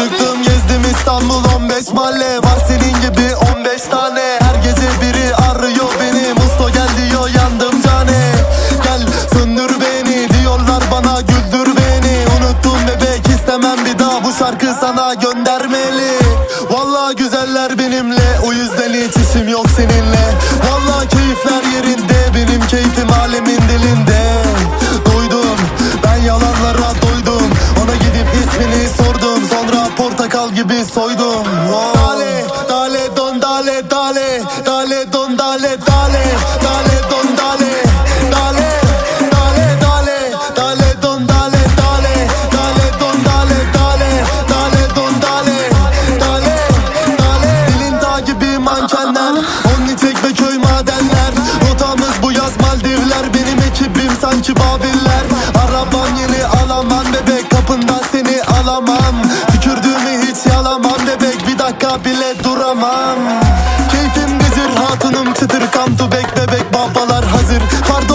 Çıktım gezdim İstanbul 15 mahalle. Var senin gibi 15 tane. Her gece biri arıyor beni. Musto gel diyor yandım cane. Gel söndür beni diyorlar bana güldür beni. Unuttum bebek istemem bir daha. Bu şarkı sana göndermeli. Vallahi güzeller benimle. O yüzden hiç işim yok seninle. Vallahi keyifler yerinde. Benim keyfim alemin dilinde. Doydum ben yalanlara doydum. Ona gidip ismini sordum Portakal gibi soydum Oh. Dale dale don dale dale Dale don dale dale Dale don dale Dale dale don dale dale Dale don dale dale Dale dale Dilin dağ gibi mankenlerOnni çekme köy madenler Rotamız bu yaz Maldivler Benim ekibim sanki Babiller Arabam yeni alamam bebek dakika bile duramam. Keyfim gıcır hatunum çıtır Come to back bebek babalar hazır. Pardon